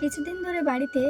কিছুদিন ধরে বাড়িতে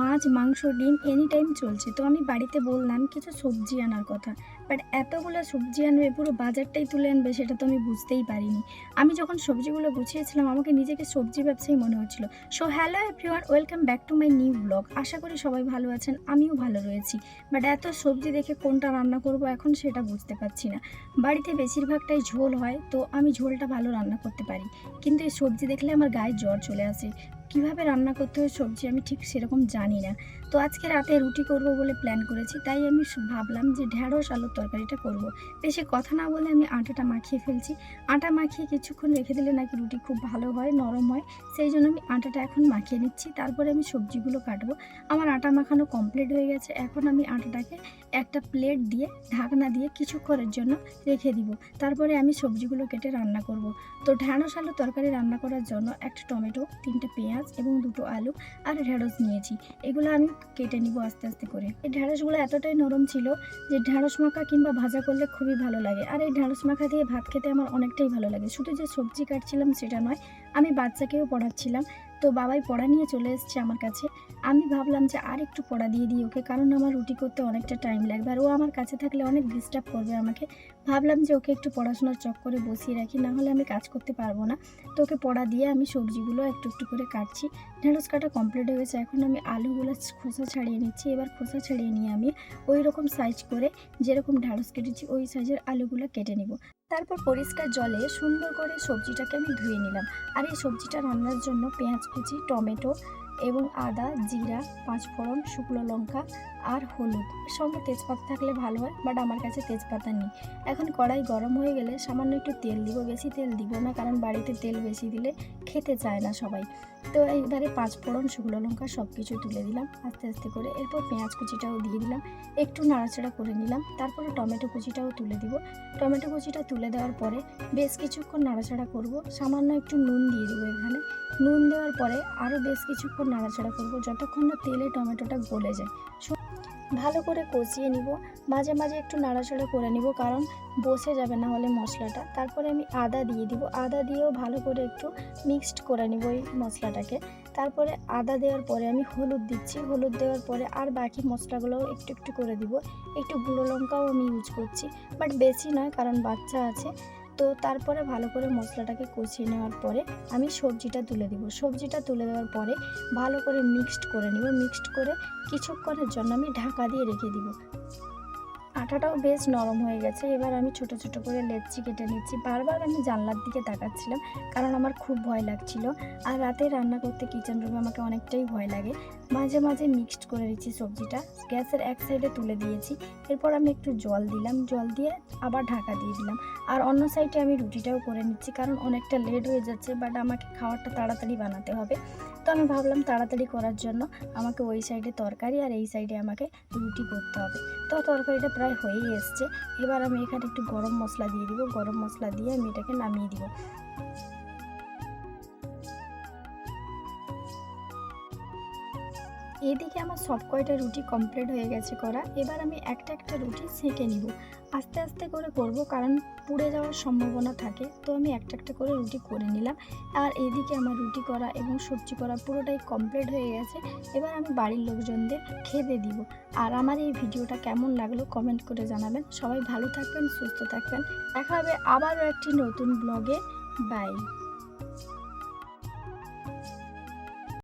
মাছ, মাংস, ডিম এনি টাইম চলছে। তো আমি বাড়িতে বললাম, কিছু সবজি আনার কথা। বাট এতগুলো সবজি আনবে, পুরো বাজারটাই তুলে আনবে, সেটা তো আমি বুঝতেই পারিনি। আমি যখন সবজিগুলো গুছিয়েছিলাম, আমাকে নিজেকে সবজি ব্যবসায়ী মনে হচ্ছিল। So hello everyone welcome back to my new blog আশা করি সবাই ভালো আছেন, আমিও ভালো রয়েছি। বাট এত সবজি দেখে কোনটা রান্না করব এখন সেটা বুঝতে পারছি না। বাড়িতে বেশিরভাগটাই ঝোল হয়, তো আমি ঝোলটা ভালো রান্না করতে পারি। কিন্তু এই সবজি দেখলে আমার গায়ে জ্বর চলে আসে। কীভাবে রান্না করতে হয়, সবজি আমি ঠিক সেরকম জানি না। তো আজকে রাতে রুটি করব বলে প্ল্যান করেছি, তাই আমি ভাবলাম যে ঢ্যাঁড়স আলুর তরকারিটা করব। বেশি কথা না বলে আমি আটাটা মাখিয়ে ফেলছি। আটা মাখিয়ে কিছুক্ষণ রেখে দিলে নাকি রুটি খুব ভালো হয়, নরম হয়। সেই জন্য আমি আটাটা এখন মাখিয়ে নিচ্ছি, তারপরে আমি সবজিগুলো কাটবো। আমার আটা মাখানো কমপ্লিট হয়ে গেছে, এখন আমি আটাটাকে একটা প্লেট দিয়ে, ঢাকনা দিয়ে কিছুক্ষণের জন্য রেখে দিব। তারপরে আমি সবজিগুলো কেটে রান্না করব। তো ঢ্যাঁড়স আলু তরকারি রান্না করার জন্য একটা টমেটো, তিনটে পেঁয়াজ এবং দুটো আলু আর ঢেঁড়স নিয়েছি। এগুলো আমি কেটে নিব আস্তে আস্তে করে। এই ঢ্যাঁড়সগুলো এতটাই নরম ছিল যে ঢ্যাঁড়স মাখা কিংবা ভাজা করলে খুবই ভালো লাগে। আর এই ঢ্যাঁড়স মাখা দিয়ে ভাত খেতে আমার অনেকটাই ভালো লাগে। শুধু যে সবজি কাটছিলাম সেটা নয়, আমি বাচ্চাকেও পড়াচ্ছিলাম। তো বাবাই পড়া নিয়ে চলে এসছে আমার কাছে। আমি ভাবলাম যে আর একটু পড়া দিয়ে দিই ওকে, কারণ আমার রুটি করতে অনেকটা টাইম লাগবে। আর ও আমার কাছে থাকলে অনেক ডিস্টার্ব করবে আমাকে। ভাবলাম যে ওকে একটু পড়াশোনার চক্করে বসিয়ে রাখি, না হলে আমি কাজ করতে পারব না। তো ওকে পড়া দিয়ে আমি সবজিগুলো একটু একটু করে কাটছি। ঢেঁড়স কাটা কমপ্লিট হয়ে গেছে, এখন আমি আলুগুলো খোসা ছাড়িয়ে নিচ্ছি। এবার খোসা ছাড়িয়ে নিয়ে আমি ওই রকম সাইজ করে যেরকম ঢেঁড়স কেটেছি, ওই সাইজের আলুগুলো কেটে নিব। তারপর পরিষ্কার জলে সুন্দর করে সবজিটাকে আমি ধুয়ে নিলাম। আর এই সবজিটা রান্নার জন্য পেঁয়াজ কুচি টমেটো এবং আদা, জিরা, পাঁচফোড়ন, শুকনো লঙ্কা আর হলুদ। সঙ্গে তেজপাতা থাকলে ভালো হয় বাট আমার কাছে তেজপাতা নেই। এখন কড়াই গরম হয়ে গেলে সামান্য একটু তেল দিব, বেশি তেল দিব না, কারণ বাড়িতে তেল বেশি দিলে খেতে চায় না সবাই। তো এইবারে পাঁচ ফোড়ন শুকনো লঙ্কা সব কিছু তুলে দিলাম, আস্তে আস্তে করে। এরপর পেঁয়াজ কুচিটাও দিয়ে দিলাম, একটু নাড়াচাড়া করে নিলাম, তারপরে টমেটো কুচিটাও তুলে দিব। টমেটো কুচিটা তুলে দেওয়ার পরে বেশ কিছুক্ষণ নাড়াচাড়া করব, সামান্য একটু নুন দিয়ে দিব এখানে। নুন দেওয়ার পরে আরও বেশ কিছুক্ষণ নাড়াচাড়া করব, যতক্ষণ না তেলে টমেটোটা গলে যায়। ভালো করে কষিয়ে নিব, মাঝে মাঝে একটু নাড়াচাড়া করে নিব, কারণ বসে যাবে না হলে মশলাটা। তারপরে আমি আদা দিয়ে দিব, আদা দিয়েও ভালো করে একটু মিক্সড করে নিব এই মশলাটাকে। তারপরে আদা দেওয়ার পরে আমি হলুদ দিচ্ছি, হলুদ দেওয়ার পরে আর বাকি মশলাগুলোও একটু একটু করে দিব। একটু গুঁড়ো লঙ্কাও আমি ইউজ করছি বাট বেশি নয়, কারণ বাচ্চা আছে। তো তারপরে ভালো করে মশলাটাকে কষিয়ে নেওয়ার পরে আমি সবজিটা তুলে দেব। সবজিটা তুলে দেওয়ার পরে ভালো করে মিক্সড করে নেব। মিক্সড করে কিছুক্ষণের জন্য আমি ঢাকা দিয়ে রেখে দিব। আটাটাও বেশ নরম হয়ে গেছে। এবার আমি ছোট ছোট করে লেচি কেটে নিচ্ছি। বারবার আমি জানলার দিকে তাকাচ্ছিলাম কারণ আমার খুব ভয় লাগছিল। আর রাতে রান্না করতে কিচেন রুমে আমাকে অনেকটাই ভয় লাগে। মাঝে মাঝে মিক্সড করে দিচ্ছি সবজিটা। গ্যাসের এক সাইডে তুলে দিয়েছি। এরপর আমি একটু জল দিলাম। জল দিয়ে আবার ঢাকা দিয়ে দিলাম। আর অন্য সাইডে আমি রুটিটাও করে নিচ্ছি কারণ অনেকটা লেট হয়ে যাচ্ছে বাট আমাকে খাবারটা তাড়াতাড়ি বানাতে হবে। তো আমি ভাবলাম তাড়াতাড়ি করার জন্য আমাকে ওই সাইডে তরকারি আর এই সাইডে আমাকে রুটি করতে হবে। তো তরকারিটা প্রায় হয়েই এসছে। এবার আমি এখানে একটু গরম মশলা দিয়ে দিব। গরম মশলা দিয়ে আমি এটাকে নামিয়ে দিব। এদিকে আমার সব কয়টা রুটি কমপ্লিট হয়ে গেছে করা, এবার আমি একটা একটা রুটি সেঁকে নিব। আস্তে আস্তে করে করব কারণ পুড়ে যাওয়ার সম্ভাবনা থাকে, তো আমি একটা একটা করে রুটি করে নিলাম। আর এদিকে আমার রুটি করা এবং সবজি করা পুরোটাই কমপ্লিট হয়ে গেছে, এবার আমি বাড়ির লোকজনদের খেতে দিব। আর আমার এই ভিডিওটা কেমন লাগল কমেন্ট করে জানাবেন। সবাই ভালো থাকবেন, সুস্থ থাকবেন। দেখা হবে আবারও একটি নতুন ব্লগে বাই